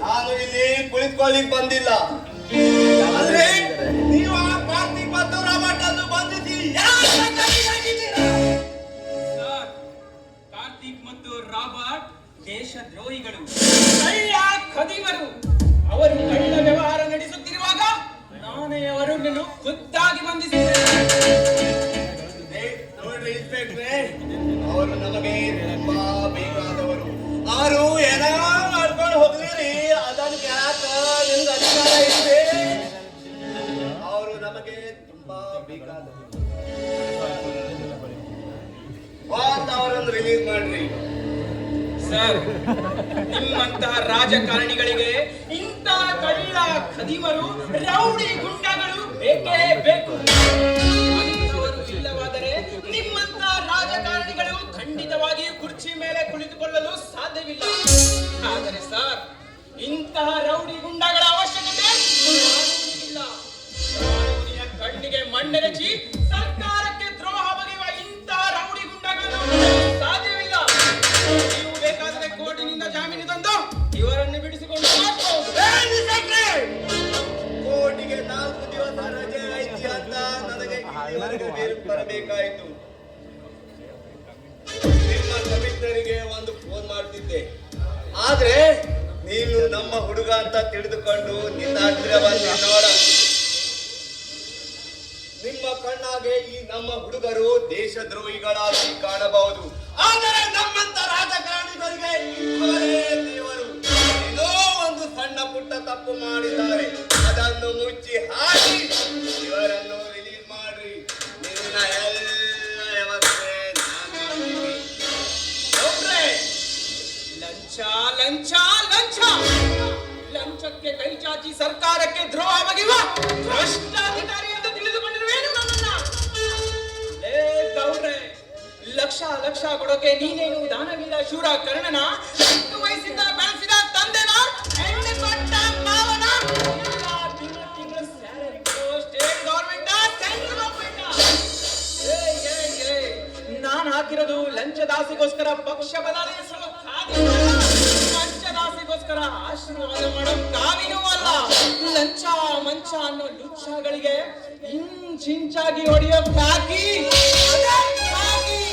ನಾನು ಇಲ್ಲಿ ಕುಳಿತುಕೊಳ್ಳಿಕ್ ಬಂದಿಲ್ಲ. ಆದ್ರೆ ನೀವು ಆ ಕಾರ್ತಿಕ್ ಮತ್ತು ರಾಬರ್ಟ್ ಬಂದಿದ್ದೀರಿ? ಸರ್ ಕಾರ್ತಿಕ್ ಮತ್ತು ರಾಬರ್ಟ್ ದೇಶದ್ರೋಹಿಗಳು. ಕಳ್ಳ ರಿಲೀಸ್ ಮಾಡ್ರಿ. ಸರ್ ನಿಮ್ಮಂತಹ ರಾಜಕಾರಣಿಗಳಿಗೆ ಇಂತಹ ಕಳ್ಳ ಖದೀಮರು, ರೌಡಿ ಗುಂಡಗಳು ಬೇಕೇ ಬೇಕು. ಅಂತವರು ಇಲ್ಲವಾದರೆ ನಿಮ್ಮಂತಹ ರಾಜಕಾರಣಿಗಳು ಖಂಡಿತವಾಗಿ ಕುರ್ಚಿ ಮೇಲೆ ಕುಳಿತುಕೊಳ್ಳಲು ಸಾಧ್ಯವಿಲ್ಲ. ಆದರೆ ಸರ್ ಇಂತಹ ರೌಡಿ ಗುಂಡಗಳ ಕಣ್ಣಿಗೆ ಮಣ್ಣೆರಚಿ ಸರ್ಕಾರಕ್ಕೆ ದ್ರೋಹ ಬಗೆಯುವ ಇಂತಹ ರೌಡಿ ಗುಂಡಗಳನ್ನು ಸಾಧ್ಯವಿಲ್ಲ. ನೀವು ಬೇಕಾದರೆ ಕೋರ್ಟಿನಿಂದ ಜಾಮೀನು ತಂದು ಇವರನ್ನು ಬಿಡಿಸಿಕೊಂಡು! ಕೋರ್ಟಿಗೆ ನಾಲ್ಕು ದಿವಸ ರಜೆ ಐತಿ ಅಂತ ನನಗೆ ಬರಬೇಕಾಯಿತು ನಿಮ್ಮ ಕಮಿಷನರಿಗೆ ಒಂದು ಫೋನ್ ಮಾಡ್ತಿದ್ದೆ. ಆದ್ರೆ ನೀನು ನಮ್ಮ ಹುಡುಗ ಅಂತ ತಿಳಿದುಕೊಂಡು ನಿನ್ನ ಹತ್ತಿರ ಬಂದು ನೋಡ. ನಮ್ಮ ಹುಡುಗರು ದೇಶದ್ರೋಹಿಗಳಾಗಿ ಕಾಣಬಹುದು. ಆದರೆ ನಮ್ಮಂತ ರಾಜಕಾರಣಿಗಳಿಗೆ ದೇವರು. ಏನೋ ಒಂದು ಸಣ್ಣ ಪುಟ್ಟ ತಪ್ಪು ಮಾಡಿದ್ದಾರೆ. ಅದನ್ನು ಮುಚ್ಚಿ ಹಾಕಿ ಇವರನ್ನು ರಿಲೀಸ್ ಮಾಡ್ರಿ. ನಿನ್ನ ಎಲ್ಲ ವ್ಯವಸ್ಥೆ. ಲಂಚ ಲಂಚ ಲಂಚ. ಲಂಚಕ್ಕೆ ಕೈ ಚಾಚಿ ಸರ್ಕಾರಕ್ಕೆ ದ್ರೋಹ ಬಗೆಯುವ ಭ್ರಷ್ಟಾಧಿಕಾರಿ ಲಕ್ಷ ಕೊಡೋಕೆ ನೀನೇನು ದಾನವೀರ ಶೂರ ಕರ್ಣನ ವಯಸ್ಸಿಂದ ಬೆಳೆಸಿದ ತಂದೆನ? ಹೆಣ್ಣು ಕೊಟ್ಟ ಮಾವನ? ಸ್ಟೇಟ್ ಗೌರ್ಮೆಂಟ್ ನಾನ್ ಹಾಕಿರೋದು ಲಂಚದಾಸಿಗೋಸ್ಕರ ಪಕ್ಷ ಬದಲಾಯಿಸಲು ಪಂಚದಾಸಿಗೋಸ್ಕರ ಆಶೀರ್ವಾದ ಮಾಡೋ ಕಾವಿನೂ ಅಲ್ಲ. ಲಂಚ ಮಂಚ ಅನ್ನೋ ಲುಚ್ಛಗಳಿಗೆ ಇಂಚಿಂಚಾಗಿ ಹೊಡೆಯೋ ಕಾಕಿ